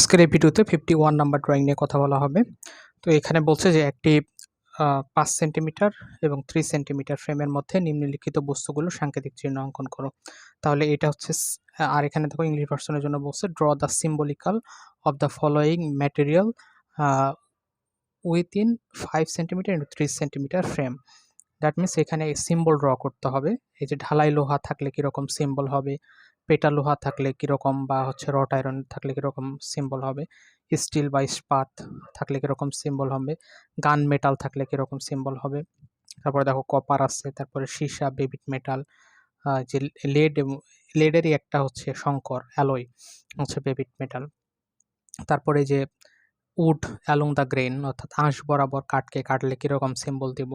আজকের এই ভিডিওতে ফিফটি ওয়ান নাম্বার ড্রয়িং নিয়ে কথা বলা হবে। তো এখানে বলছে যে একটি পাঁচ সেন্টিমিটার এবং থ্রি সেন্টিমিটার ফ্রেমের মধ্যে নিম্নলিখিত বস্তুগুলো সাংকেতিক চিহ্ন অঙ্কন করো। তাহলে এটা হচ্ছে আর এখানে দেখো ইংলিশ ভার্সনের জন্য বলছে draw the symbolical of the following material within five centimetre into three centimetre frame that means এখানে সিম্বল ড্র করতে হবে। এই যে ঢালাই লোহা থাকলে কীরকম সিম্বল হবে? পেটা লোহা থাকলে কীরকম বা হচ্ছে রট আয়রন থাকলে কীরকম সিম্বল হবে? স্টিল বা ইস্পাত থাকলে কীরকম সিম্বল হবে? গান মেটাল থাকলে কীরকম সিম্বল হবে? তারপরে দেখো কপার আছে, তারপরে সীসা বেবিট মেটাল যে লেড লেডেরই একটা হচ্ছে শঙ্কর অ্যালয় হচ্ছে বেবিট মেটাল তারপরে যে উড অ্যালং দ্য গ্রেন অর্থাৎ আঁশ বরাবর কাঠকে কাটলে কীরকম সিম্বল দিব?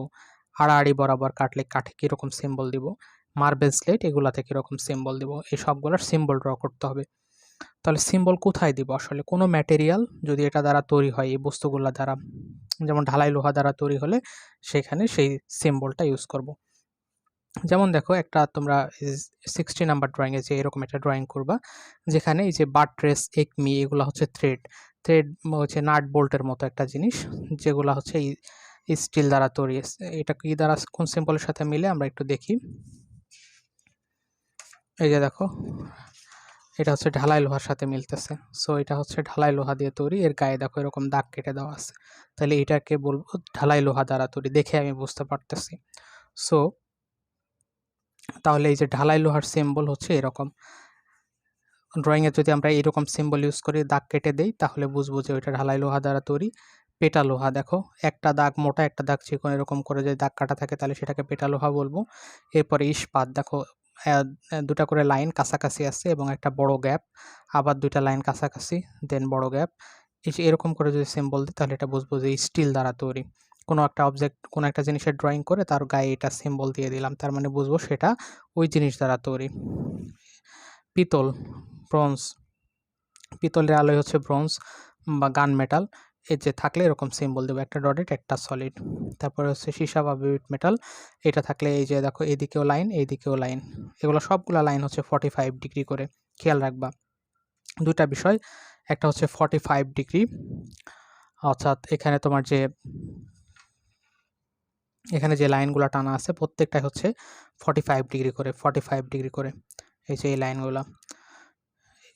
আড়াআড়ি বরাবর কাটলে কাঠে কীরকম সিম্বল দিব? মার্বেল স্লেট এগুলা থেকে এরকম সিম্বল দিব। এই সবগুলোর সিম্বল ড্র করতে হবে। তাহলে সিম্বল কোথায় দিব? আসলে কোনো ম্যাটেরিয়াল যদি এটা দ্বারা তৈরি হয়, এই বস্তুগুলা দ্বারা, যেমন ঢালাই লোহা দ্বারা তৈরি হলে সেখানে সেই সিম্বলটা ইউজ করব। যেমন দেখো, একটা তোমরা সিক্সটি নাম্বার ড্রয়িংয়ে যে এরকম একটা ড্রয়িং করবা, যেখানে এই যে বাট্রেস একমি এগুলো হচ্ছে থ্রেড থ্রেড হচ্ছে নাট বোল্টের মতো একটা জিনিস, যেগুলো হচ্ছে এই স্টিল দ্বারা তৈরি। এটা কি দ্বারা, কোন সিম্বলের সাথে মিলে? আমরা একটু দেখি। এই যে দেখো, এটা হচ্ছে ঢালাই লোহার সাথে মিলতেছে। সো এটা হচ্ছে ঢালাই লোহা দিয়ে তৈরি। এর গায়ে দেখো এরকম দাগ কেটে দেওয়া আছে। তাহলে এটাকে বলব ঢালাই লোহা দ্বারা তৈরি। দেখে আমি বুঝতে পারতেছি। সো তাহলে এই যে ঢালাই লোহার সিম্বল হচ্ছে এরকম। ড্রয়িংয়ে যদি আমরা এরকম সিম্বল ইউজ করি, দাগ কেটে দেই, তাহলে বুঝব যে ওইটা ঢালাই লোহা দ্বারা তৈরি। পেটা লোহা দেখো, একটা দাগ, মোটা একটা দাগ চিকন এরকম করে যদি দাগ কাটা থাকে, তাহলে সেটাকে পেটা লোহা বলব। এরপরে ইস্পাত দেখো দুটা করে লাইন কাছাকাছি আছে এবং একটা বড় গ্যাপ, আবার দুইটা লাইন কাছাকাছি, দেন বড় গ্যাপ। এরকম করে যদি সিম্বল দিই, তাহলে এটা বুঝব যে, স্টিল দ্বারা তৈরি। কোনো একটা অবজেক্ট, কোনো একটা জিনিসের ড্রয়িং করে তার গায়ে এটা সিম্বল দিয়ে দিলাম, তার মানে বুঝব সেটা ওই জিনিস দ্বারা তৈরি। পিতল, ব্রোঞ্জ। পিতলের আলোয় হচ্ছে ব্রোঞ্জ বা গান মেটাল। এর যে থাকলে এরকম সিম্বল দেবো, একটা ডটেড একটা সলিড তারপরে হচ্ছে সীসা বা বিট মেটাল এটা থাকলে এই যে দেখো এদিকেও লাইন এইদিকেও লাইন এগুলো সবগুলো লাইন হচ্ছে ফর্টি ফাইভ ডিগ্রি করে, খেয়াল রাখবা। দুইটা বিষয়, একটা হচ্ছে ফর্টি ফাইভ ডিগ্রি অর্থাৎ এখানে তোমার যে, এখানে যে লাইনগুলো টানা আছে, প্রত্যেকটাই হচ্ছে ফর্টি ফাইভ ডিগ্রি করে ফর্টি ফাইভ ডিগ্রি করে। এই যে এই লাইনগুলো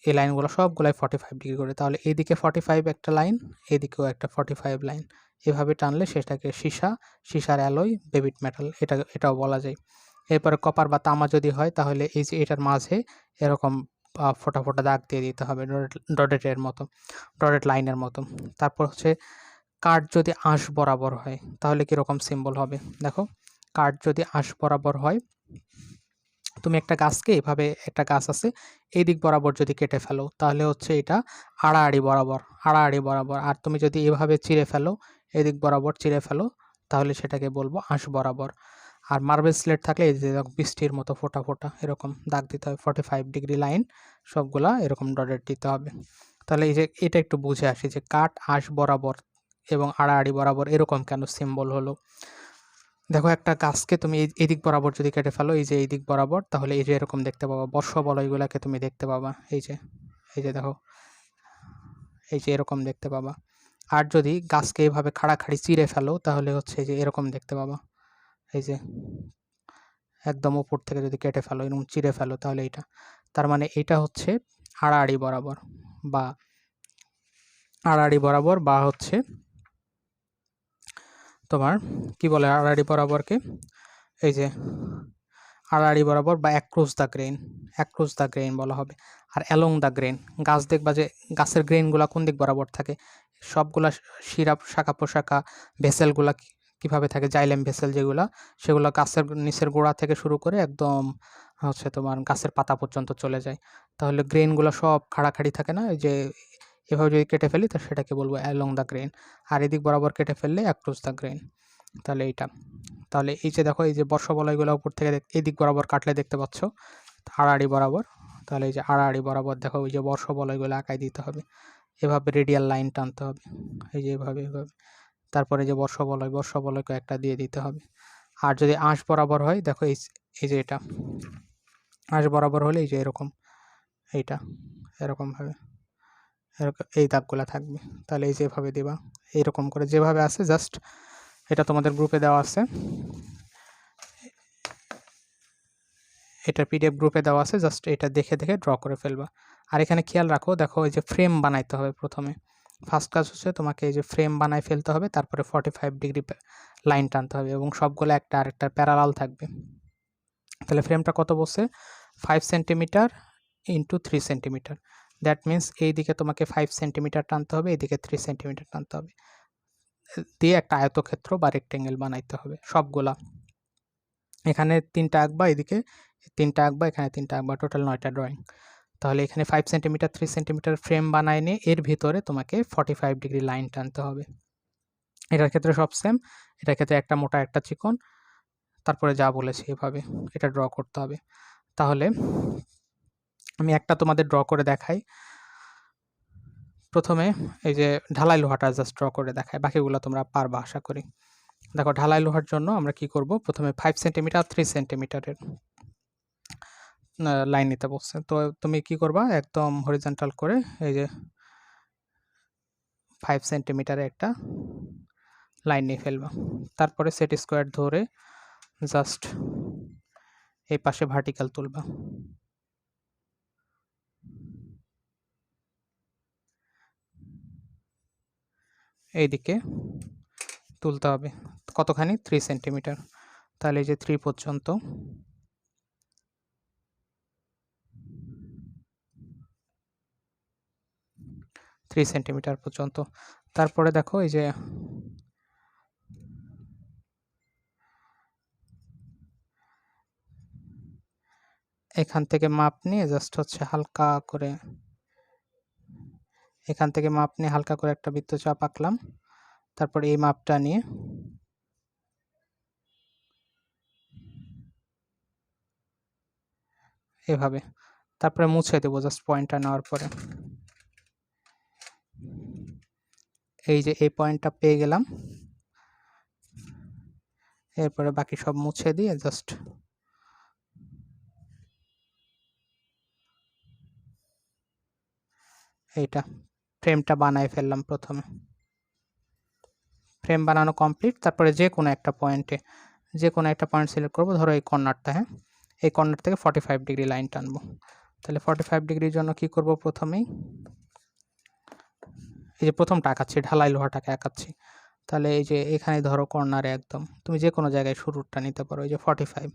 এই লাইনগুলো সবগুলাই ফর্টি ফাইভ ডিগ্রি করে। তাহলে এইদিকে ফর্টি ফাইভ একটা লাইন এদিকেও একটা ফর্টি ফাইভ লাইন এভাবে টানলে সেটাকে সীসা, সীসার অ্যালয় বেবিট মেটাল এটা, এটাও বলা যায়। এরপরে কপার বা তামা যদি হয়, তাহলে এই যে এটার মাঝে এরকম ফোটা ফোঁটা দাগ দিয়ে দিতে হবে ডটেটের মতো ডটেড লাইনের মতো। তারপর হচ্ছে কাঠ যদি আঁশ বরাবর হয়, তাহলে কীরকম সিম্বল হবে? দেখো, কাঠ যদি আঁশ বরাবর হয় তুমি একটা গাছকে এভাবে একটা গাছ আছে এই দিক বরাবর যদি কেটে ফেলো, তাহলে হচ্ছে এটা আড়াআড়ি বরাবর আড়াআড়ি বরাবর। আর তুমি যদি এভাবে চিড়ে ফেলো, এদিক বরাবর চিড়ে ফেলো, তাহলে সেটাকে বলব আঁশ বরাবর। আর মার্বেল স্লেট থাকলে এই যে বৃষ্টির মতো ফোটা ফোটা, এরকম দাগ দিতে হবে ফর্টি ফাইভ ডিগ্রি লাইন সবগুলা এরকম ডটেড দিতে হবে। তাহলে এই যে এটা একটু বুঝে আসি যে কাঠ আঁশ বরাবর এবং আড়াআড়ি বরাবর এরকম কেন সিম্বল হলো। দেখো একটা গাছকে তুমি এই- বরাবর যদি কেটে ফেলো, এই যে এই দিক বরাবর, তাহলে এই যে এরকম দেখতে পাবা, বর্ষ বলয়গুলাকে তুমি দেখতে পাবা, এই যে এই যে দেখো, এই যে এরকম দেখতে পাবা। আর যদি গাছকে এইভাবে খাড়াখাড়ি চিড়ে ফেলো, তাহলে হচ্ছে যে এরকম দেখতে পাবা, এই যে, একদম উপর থেকে যদি কেটে ফেলো, এরকম চিড়ে ফেলো, তাহলে এইটা। তার মানে এইটা হচ্ছে আড়াআড়ি বরাবর, বা আড়াআড়ি বরাবর, বা হচ্ছে তোমার কি বলে আড়াআড়ি বরাবরকে এই যে আড়াআড়ি বরাবর বা across the grain across the grain বলা হবে। আর অ্যালং দ্য গ্রেন, গাছ দেখবা যে গাছের গ্রেনগুলো কোন দিক বরাবর থাকে? সবগুলা শিরা, শাখা পোশাখা ভেসেলগুলা কীভাবে থাকে? জাইলেম ভেসেল যেগুলা, সেগুলো গাছের নিচের গোড়া থেকে শুরু করে একদম হচ্ছে তোমার গাছের পাতা পর্যন্ত চলে যায়। তাহলে গ্রেনগুলো সব খাড়াখাড়ি থাকে না? যে এভাবে যদি কেটে ফেলি, তো সেটাকে বলব অ্যালং দ্য গ্রেন আর এদিক বরাবর কেটে ফেললে অ্যাক্রস দ্য গ্রেন তাহলে এইটা। তাহলে এই যে দেখো, এই যে বর্ষ বলয়গুলো উপর থেকে দেখ- এই দিক বরাবর কাটলে দেখতে পাচ্ছ, আড়াআড়ি বরাবর। তাহলে এই যে আড়াআড়ি বরাবর দেখো, ওই যে বর্ষ বলয়গুলো আঁকাই দিতে হবে। এভাবে রেডিয়াল লাইন টানতে হবে। এই যে এভাবে এভাবে। তারপরে যে বর্ষ বলয়, বর্ষ বলয়কে একটা দিয়ে দিতে হবে। আর যদি আঁশ বরাবর হয়, দেখো এই এই যে এটা। আঁশ বরাবর হলে এই যে এরকম, এইটা, এরকমভাবে। এরকম, এই দাগগুলা থাকবে। তাহলে এই যেভাবে দিবা, এইরকম করে যেভাবে আছে জাস্ট এটা তোমাদের গ্রুপে দেওয়া আছে। এটা পিডিএফ গ্রুপে দেওয়া আছে জাস্ট এটা দেখে দেখে ড্র করে ফেলবা। আর এখানে খেয়াল রাখো, দেখো এই যে ফ্রেম বানাইতে হবে প্রথমে। ফার্স্ট কাজ হচ্ছে তোমাকে এই যে ফ্রেম বানাই ফেলতে হবে, তারপরে ফর্টি ফাইভ ডিগ্রি লাইন টানতে হবে এবং সবগুলো একটা আরেকটা প্যারালাল থাকবে। তাহলে ফ্রেমটা কত বসে five centimetre into three centimetre that means এই দিকে তোমাকে ফাইভ সেন্টিমিটার টানতে হবে এইদিকে থ্রি সেন্টিমিটার টানতে হবে। দিয়ে একটা আয়তক্ষেত্র বা রেক্টেঙ্গেল বানাইতে হবে, সবগুলা। এখানে তিনটা আঁকবা, এদিকে তিনটা আঁকবা, এখানে তিনটা আঁকবা টোটাল নয়টা ড্রয়িং তাহলে এখানে five centimetre three centimetre frame বানায় নিয়ে এর ভিতরে তোমাকে ফর্টি ফাইভ ডিগ্রি লাইন টানতে হবে। এটার ক্ষেত্রে সব সেম এটার ক্ষেত্রে একটা মোটা, একটা চিকন। তারপরে যা বলেছি এভাবে, এটা ড্র করতে হবে। তাহলে আমি একটা তোমাদের ড্র করে দেখাই। প্রথমে এই যে ঢালাই লোহাটা জাস্ট ড্র করে দেখাই, বাকিগুলো তোমরা পারবা আশা করি। দেখো ঢালাই লোহার জন্য আমরা কি করব? প্রথমে ফাইভ সেন্টিমিটার থ্রি সেন্টিমিটারের লাইন নিতে বলছে। তো তুমি কি করবা? একদম হরিজেন্টাল করে এই যে ফাইভ সেন্টিমিটারে একটা লাইন নিয়ে ফেলবা। তারপরে সেট স্কোয়ার ধরে জাস্ট এই পাশে ভার্টিক্যাল তুলবা। এইদিকে তুলতে হবে কতখানি? থ্রি সেন্টিমিটার তাহলে এই যে থ্রি পর্যন্ত। থ্রি সেন্টিমিটার পর্যন্ত। তারপরে দেখো এই যে এখান থেকে মাপ নিয়ে জাস্ট হচ্ছে হালকা করে এখান থেকে মাপ নিয়ে হালকা করে একটা বৃত্তচাপ আঁকলাম। তারপর এই মাপটা নিয়ে এভাবে। তারপরে মুছে দেবো জাস্ট পয়েন্টটা নেওয়ার পরে। এই যে এই পয়েন্টটা পেয়ে গেলাম। এরপরে বাকি সব মুছে দিয়ে জাস্ট এইটা। ফ্রেমটা বানায় ফেললাম প্রথমে। ফ্রেম বানানো কমপ্লিট, তারপরে যে কোনো একটা পয়েন্টে, যে কোনো একটা পয়েন্ট সিলেক্ট করব। ধরো এই কর্নারটা হ্যাঁ? এই কর্নার থেকে ফর্টি ফাইভ ডিগ্রি লাইন টানবো। তাহলে ফর্টি ফাইভ ডিগ্রির জন্য কি করব প্রথমেই? এই যে প্রথমটা আঁকাচ্ছি, ঢালাই লোহাটাকে আঁকাচ্ছি। তাহলে এই যে এখানে ধরো কর্নারে একদম, তুমি যে কোনো জায়গায় শুরুটা নিতে পারো, এই যে forty five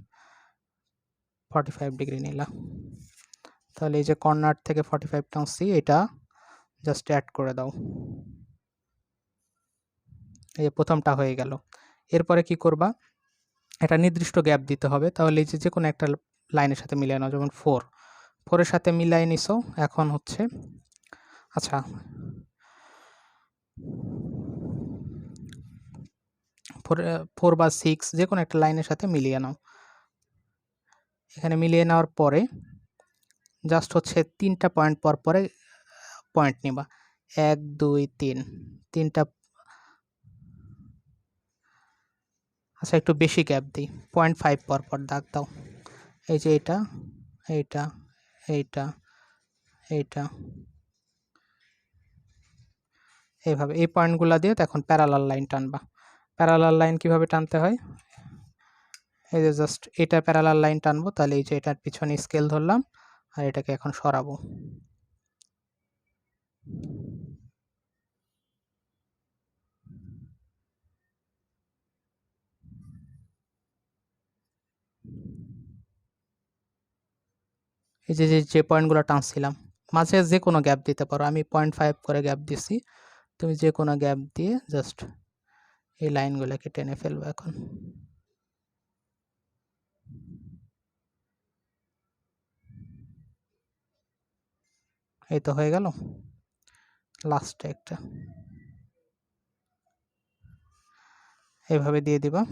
forty five degree নিলাম তাহলে এই যে কর্নার থেকে ফর্টি ফাইভ টানছি এটা জাস্ট অ্যাড করে দাও। এই প্রথমটা হয়ে গেল। এরপরে কি করবা? একটা নির্দিষ্ট গ্যাপ দিতে হবে। তাহলে এই যে যে কোনো একটা লাইনের সাথে মিলিয়ে নাও, যেমন ফোর ফোরের সাথে মিলাই নিছো, এখন হচ্ছে আচ্ছা ফোর ফোর বা সিক্স যে কোনো একটা লাইনের সাথে মিলিয়ে নাও। এখানে মিলিয়ে নেওয়ার পরে জাস্ট হচ্ছে তিনটা পয়েন্ট পর পরে পয়েন্ট নিবা। এক, দুই, তিন। তিনটা আচ্ছা একটু বেশি গ্যাপ দিই। পয়েন্ট ফাইভ পর পর দাগ দাও। এই যে এটা, এইটা এইটা এইটা। এইভাবে, এই পয়েন্টগুলো দিয়ে তখন প্যারালাল লাইন টানবা। প্যারালাল লাইন কীভাবে টানতে হয়? এই যে জাস্ট এটা প্যারালাল লাইন টানবো, তাহলে এই যে এটার পিছনে স্কেল ধরলাম, আর এটাকে এখন সরাবো। এই যে যে পয়েন্টগুলো টানছিলাম, মাঝে যে কোনো গ্যাপ দিতে পারো। আমি পয়েন্ট ফাইভ করে গ্যাপ দিছি। তুমি যে কোনো গ্যাপ দিয়ে জাস্ট এই লাইনগুলোকে টেনে ফেলব এখন। এই তো হয়ে গেল? লাস্টে একটা। এইভাবে দিয়ে দিবা।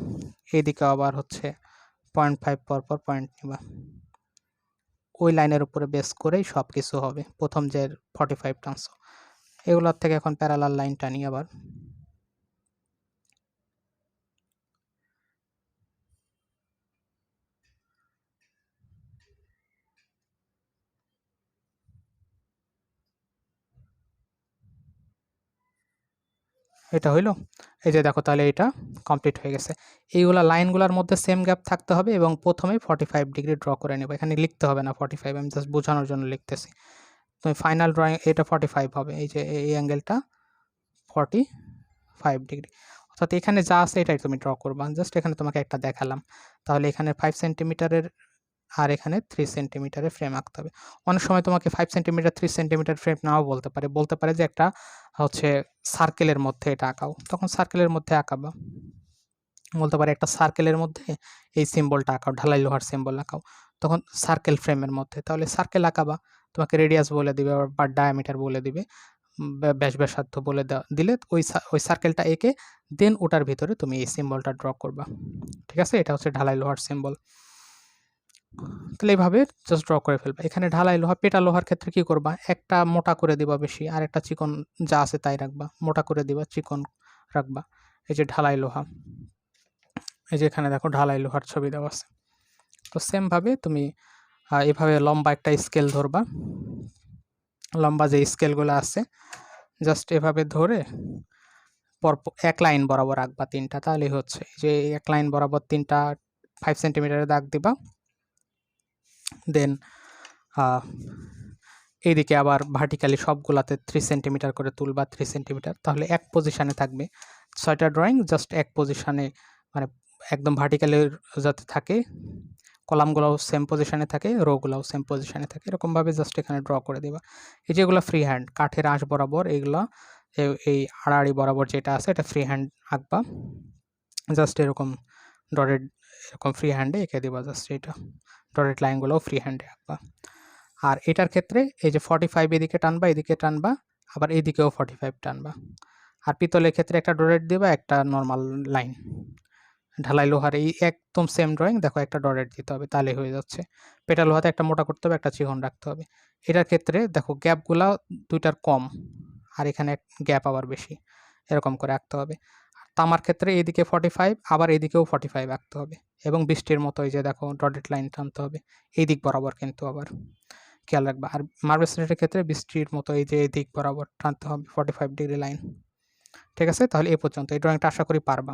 এইদিকে আবার হচ্ছে পয়েন্ট ফাইভ পর পর পয়েন্ট নিবা। ওই লাইনের উপরে বেস করেই সব কিছু হবে। প্রথম যে ফর্টি ফাইভ টান্স এগুলোর থেকে এখন প্যারালাল লাইন টানি আবার এটা হইল, এই যে দেখো তাহলে এটা কমপ্লিট হয়ে গেছে। এইগুলা লাইনগুলোর মধ্যে সেম গ্যাপ থাকতে হবে এবং প্রথমেই ফর্টি ফাইভ ডিগ্রি ড্র করে নেব। এখানে লিখতে হবে না ফর্টি ফাইভ আমি জাস্ট বোঝানোর জন্য লিখতেছি। তুমি ফাইনাল ড্রয়িং এটা ফর্টি ফাইভ হবে, এই যে এই অ্যাঙ্গেলটা ফর্টি ফাইভ ডিগ্রি অর্থাৎ এখানে যা আছে এটাই তুমি ড্র করবা। জাস্ট এখানে তোমাকে একটা দেখালাম। তাহলে এখানে ফাইভ সেন্টিমিটারের আর এখানে থ্রি সেন্টিমিটারের ফ্রেম আঁকতে হবে। অনেক সময় তোমাকে five centimetre three centimetre frame নাও বলতে পারে। বলতে পারে যে একটা, হচ্ছে সার্কেলের মধ্যে এটা আঁকাও। তখন সার্কেলের মধ্যে আঁকাবা। বলতে পারে একটা সার্কেলের মধ্যে এই সিম্বলটা আঁকাও, ঢালাই লোহার সিম্বল আঁকাও। তখন সার্কেল ফ্রেমের মধ্যে। তাহলে সার্কেল আঁকাবা। তোমাকে রেডিয়াস বলে দিবে বা ডায়ামিটার বলে দিবে। ব্যাস ব্যাসার্ধ বলে দিলে ওই ওই সার্কেলটা এঁকে দেন ওটার ভিতরে তুমি এই সিম্বলটা ড্র করবা। ঠিক আছে? এটা হচ্ছে ঢালাই লোহার সিম্বল তাহলে এইভাবে জাস্ট ড্র করে ফেলবা। এখানে ঢালাই লোহা, পেটা লোহার ক্ষেত্রে কি করবা? একটা মোটা করে দিবা বেশি, আর একটা চিকন যা আছে তাই রাখবা। মোটা করে দিবা, চিকন রাখবা। এই যে ঢালাই লোহা। এই যে এখানে দেখো ঢালাই লোহার ছবি দেওয়া আছে। তো সেমভাবে তুমি এভাবে লম্বা একটা স্কেল ধরবা। লম্বা যে স্কেলগুলো আছে জাস্ট এভাবে ধরে পর এক লাইন বরাবর আঁকবা তিনটা। তাহলেই হচ্ছে যে এক লাইন বরাবর তিনটা ফাইভ সেন্টিমিটারের দাগ দিবা। দেন এইদিকে আবার ভার্টিক্যালি সবগুলাতে থ্রি সেন্টিমিটার করে তুলবা থ্রি সেন্টিমিটার তাহলে এক পজিশানে থাকবে। ছয়টা ড্রয়িং জাস্ট এক পজিশানে মানে একদম ভার্টিক্যালি যাতে থাকে, কলামগুলোও সেম পজিশানে থাকে রোগুলোও সেম পজিশানে থাকে, এরকমভাবে জাস্ট এখানে ড্র করে দেবা। এই যেগুলো ফ্রি হ্যান্ড কাঠের আঁশ বরাবর এইগুলো এই আড়াআড়ি বরাবর যেটা আছে, এটা ফ্রি হ্যান্ড আঁকবা। জাস্ট এরকম ডটেড ফ্রি হ্যান্ডে এঁকে দেবা জাস্ট এটা ডটেড লাইনগুলোও ফ্রি হ্যান্ডে আঁকবা। আর এটার ক্ষেত্রে এই যে ফর্টি ফাইভ এদিকে টানবা এদিকে টানবা, আবার এদিকেও ফর্টি ফাইভ টানবা। আর পিতলের ক্ষেত্রে একটা ডটেড দিবা, একটা নর্মাল লাইন ঢালাই লোহার এই একদম সেম ড্রয়িং দেখো একটা ডটেড দিতে হবে, তাহলে হয়ে যাচ্ছে। পেটা লোহাতে একটা মোটা করতে হবে, একটা চিকন রাখতে হবে। এটার ক্ষেত্রে দেখো গ্যাপগুলা দুইটার কম, আর এখানে গ্যাপ আবার বেশি। এরকম করে আঁকতে হবে। তামার ক্ষেত্রে এদিকে ফর্টি ফাইভ আবার এদিকেও ফর্টি ফাইভ আঁকতে হবে। এবং বৃষ্টির মতো এই যে দেখো ডটেড লাইন টানতে হবে। এই দিক বরাবর কিন্তু আবার খেয়াল রাখবা। আর মার্বেল স্লেটের ক্ষেত্রে বৃষ্টির মতো এই যে এই দিক বরাবর টানতে হবে ফর্টি ফাইভ ডিগ্রি লাইন ঠিক আছে? তাহলে এ পর্যন্ত। এই ড্রয়িংটা আশা করি পারবা।